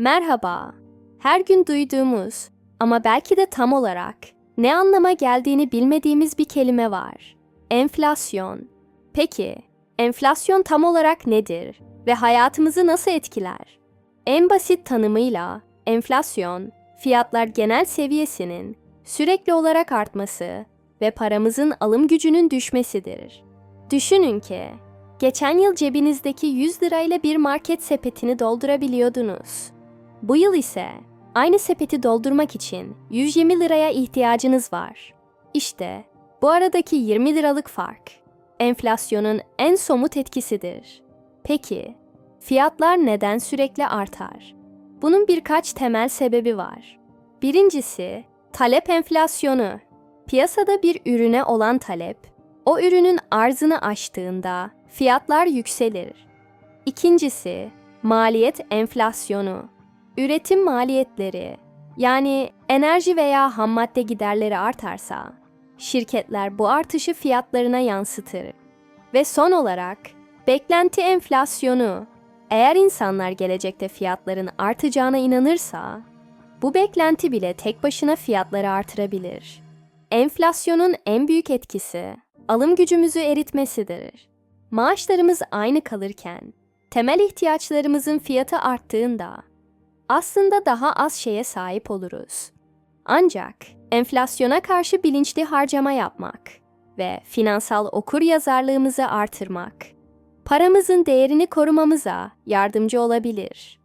Merhaba. Her gün duyduğumuz ama belki de tam olarak ne anlama geldiğini bilmediğimiz bir kelime var. Enflasyon. Peki, enflasyon tam olarak nedir ve hayatımızı nasıl etkiler? En basit tanımıyla enflasyon, fiyatlar genel seviyesinin sürekli olarak artması ve paramızın alım gücünün düşmesidir. Düşünün ki, geçen yıl cebinizdeki 100 lirayla bir market sepetini doldurabiliyordunuz. Bu yıl ise aynı sepeti doldurmak için 120 liraya ihtiyacınız var. İşte bu aradaki 20 liralık fark enflasyonun en somut etkisidir. Peki, fiyatlar neden sürekli artar? Bunun birkaç temel sebebi var. Birincisi, talep enflasyonu. Piyasada bir ürüne olan talep, o ürünün arzını aştığında fiyatlar yükselir. İkincisi, maliyet enflasyonu. Üretim maliyetleri, yani enerji veya ham madde giderleri artarsa, şirketler bu artışı fiyatlarına yansıtır. Ve son olarak, beklenti enflasyonu. Eğer insanlar gelecekte fiyatların artacağına inanırsa, bu beklenti bile tek başına fiyatları artırabilir. Enflasyonun en büyük etkisi alım gücümüzü eritmesidir. Maaşlarımız aynı kalırken temel ihtiyaçlarımızın fiyatı arttığında aslında daha az şeye sahip oluruz. Ancak enflasyona karşı bilinçli harcama yapmak ve finansal okur yazarlığımızı artırmak paramızın değerini korumamıza yardımcı olabilir.